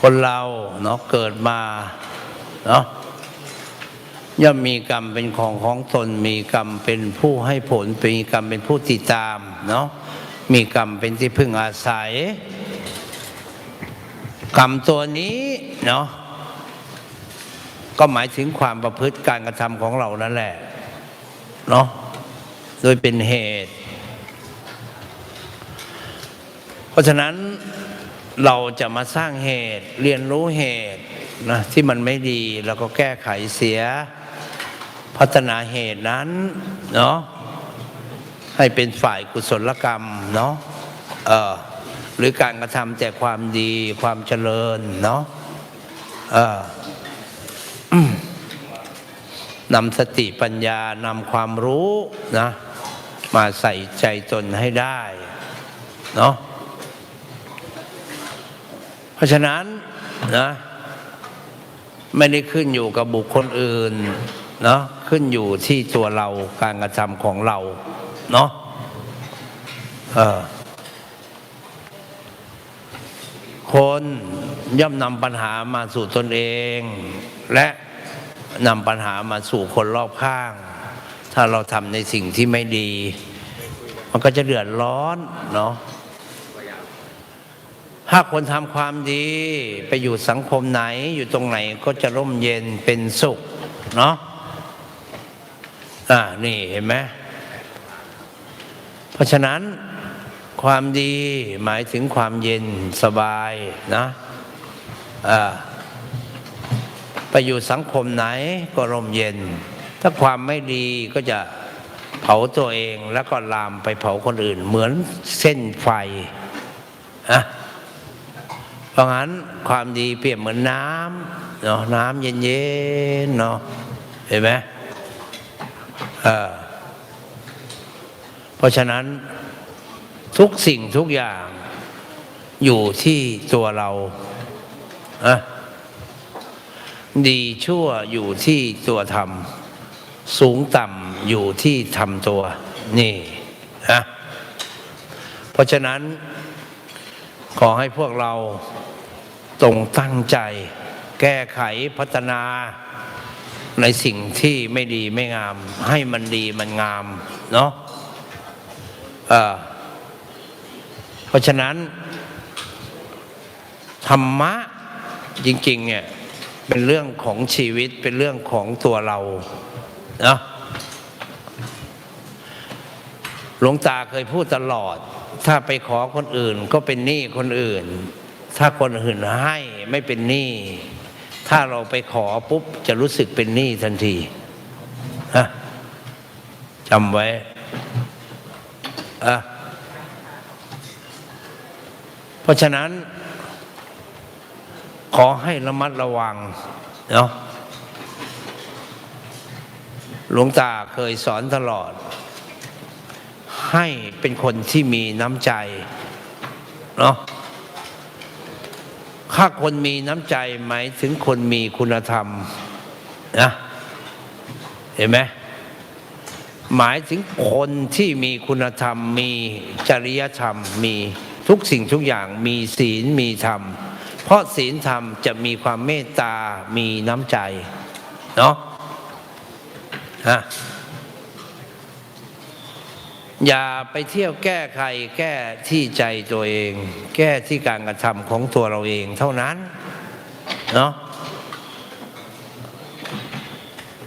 คนเราเนาะเกิดมาเนาะย่อมมีกรรมเป็นของของตน มีกรรมเป็นผู้ให้ผลมีกรรมเป็นผู้ติดตามเนาะมีกรรมเป็นที่พึ่งอาศัย กรรมตัวนี้เนาะก็หมายถึงความประพฤติการกระทำของเรานั่นแหละเนาะโดยเป็นเหตุ เพ ราะฉะนั้นเราจะมาสร้างเหตุเรียนรู้เหตุนะที่มันไม่ดีแล้วก็แก้ไขเสียพัฒนาเหตุนั้นเนาะให้เป็นฝ่ายกุศลกรรมเนาะเออหรือการกระทำแต่ความดีความเจริญเนาะเออนำสติปัญญานำความรู้นะมาใส่ใจตนให้ได้เนาะ เพราะฉะนั้นนะไม่ได้ขึ้นอยู่กับบุคคลอื่นเนาะขึ้นอยู่ที่ตัวเราการกระทำของเราเนาะเออคนย่อมนำปัญหามาสู่ตนเอง และนำปัญหามาสู่คนรอบข้าง ถ้าเราทำในสิ่งที่ไม่ดี มันก็จะเดือดร้อนเนาะ ถ้าคนทำความดีไปอยู่สังคมไหนอยู่ตรงไหนก็จะร่มเย็นเป็นสุข เนาะอ่านี่เห็นไหมเพราะฉะนั้นความดีหมายถึงความเย็นสบายนะอ่าไปอยู่สังคมไหนก็ร่มเย็น ถ้าความไม่ดีก็จะเผาตัวเองแล้วก็ลามไปเผาคนอื่น เหมือนเส้นไฟอะ ราะงั้นความดีเปรียบเหมือนน้ำเนาะน้ำเย็นๆเนาะเห็นไหมเออเพราะฉะนั้นทุกสิ่งทุกอย่างอยู่ที่ตัวเราอะดีชั่วอยู่ที่ตัวทำสูงต่ำอยู่ที่ทำตัว นี่นะเพราะฉะนั้น ขอให้พวกเราตรงตั้งใจ แก้ไขพัฒนาในสิ่งที่ไม่ดีไม่งาม ให้มันดีมันงามเนาะเอ่อเพราะฉะนั้น ธรรมะจริงๆเนี่ยเป็นเรื่องของชีวิตเป็นเรื่องของตัวเราเนาะหลวงตาเคยพูดตลอด ถ้าไปขอคนอื่นก็เป็นหนี้คนอื่น ถ้าคนอื่นให้ไม่เป็นหนี้ถ้าเราไปขอปุ๊บจะรู้สึกเป็นหนี้ทันทีฮะจำไว้อะเพราะฉะนั้น ขอให้ระมัดระวังเนาะหลวงตาเคยสอนตลอด ให้เป็นคนที่มีน้ำใจเนาะถ้าคนมีน้ำใจหมายถึงคนมีคุณธรรมนะเห็นไหมหมายถึงคนที่มีคุณธรรม มีจริยธรรม มีทุกสิ่งทุกอย่างมีศีลมีธรรม เพราะศีลธรรมจะมีความเมตตา มีน้ำใจ เนาะฮะ อย่าไปเที่ยวแก้ใครแก้ที่ใจตัวเอง แก้ที่การกระทำของตัวเราเองเท่านั้นเนาะ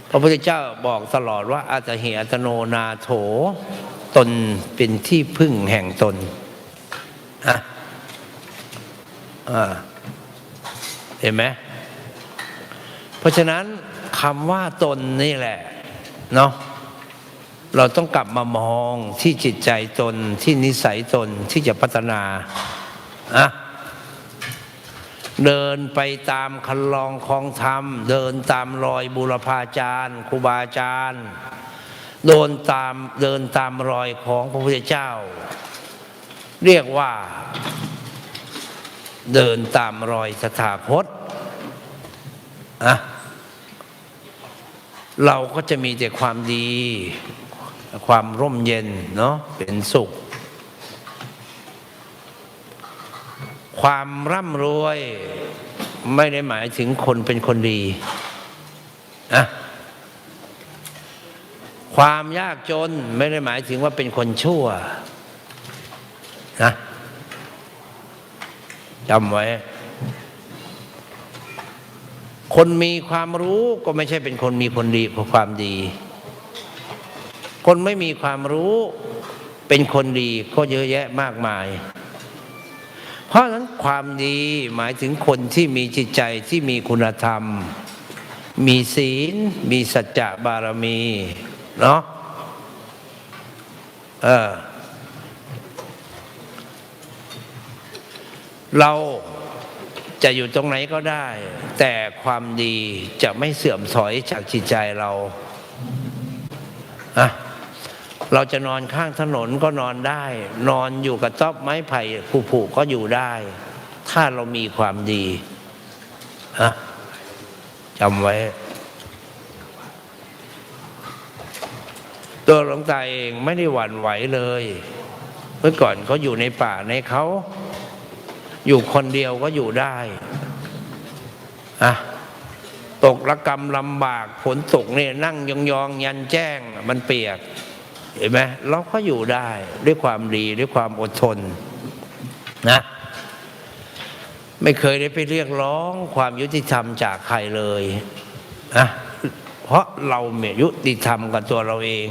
พระพุทธเจ้าบอกตลอดว่าอาตหิอัตโนนาโถ ตนเป็นที่พึ่งแห่งตนอะอ่าเห็นไหมเพราะฉะนั้นคำว่าตนนี่แหละเนาะ เราต้องกลับมามองที่จิตใจตนที่นิสัยตนที่จะพัฒนาอะเดินไปตามคันลองคองธรรม เดินตามรอยบุรพาจารย์ครูบาอาจารย์เดินตามเดินตามรอยของพระพุทธเจ้า เรียกว่า เดินตามรอยสถาคตอะเราก็จะมีแต่ความดี ความร่มเย็นเนาะเป็นสุข ความร่ำรวยไม่ได้หมายถึงคนเป็นคนดีนะความยากจนไม่ได้หมายถึงว่าเป็นคนชั่วนะจำไว้ คนมีความรู้ก็ไม่ใช่เป็นคนมีคนดีเพราะความดี คนไม่มีความรู้เป็นคนดีก็เยอะแยะมากมาย เพราะฉะนั้นความดีหมายถึงคนที่มีจิตใจที่มีคุณธรรม มีศีล มีสัจจะบารมี เนาะเออเราจะอยู่ตรงไหนก็ได้ แต่ความดีจะไม่เสื่อมถอยจากจิตใจเราอะ เราจะนอนข้างถนนก็นอนได้ นอนอยู่กับต๊อบไม้ไผ่ผุๆก็อยู่ได้ ถ้าเรามีความดีอะจำไว้ ตัวหลวงตาเองไม่ได้หวั่นไหวเลย เมื่อก่อนเขาอยู่ในป่าในเขา อยู่คนเดียวก็อยู่ได้อะตกระกรรมลำบากฝนตกเนี่ยนั่งยองๆ ยันแจ้งมันเปียก เห็นไหมเราก็อยู่ได้ด้วยความดีด้วยความอดทนนะ ไม่เคยได้ไปเรียกร้องความยุติธรรมจากใครเลยนะเพราะเราเมยุติธรรมกับตัวเราเอง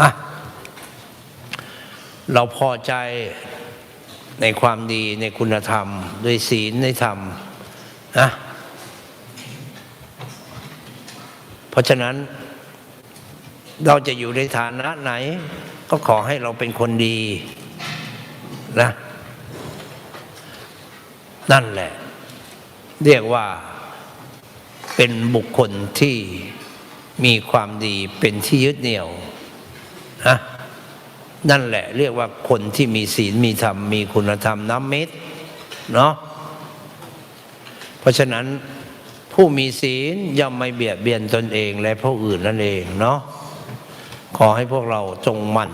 อะเราพอใจในความดีในคุณธรรม ด้วยศีลในธรรมนะเพราะฉะนั้น เราจะอยู่ในฐานะไหน ก็ขอให้เราเป็นคนดีนะ นั่นแหละ เรียกว่าเป็นบุคคลที่มีความดีเป็นที่ยึดเหนี่ยวนะนั่นแหละ เรียกว่าคนที่มีศีลมีธรรม มีคุณธรรมน้ำเม็ดเนาะเพราะฉะนั้นผู้มีศีลย่อมไม่เบียดเบียนตนเองและผู้อื่นนั่นเองเนาะ ขอให้พวกเราจงมั่น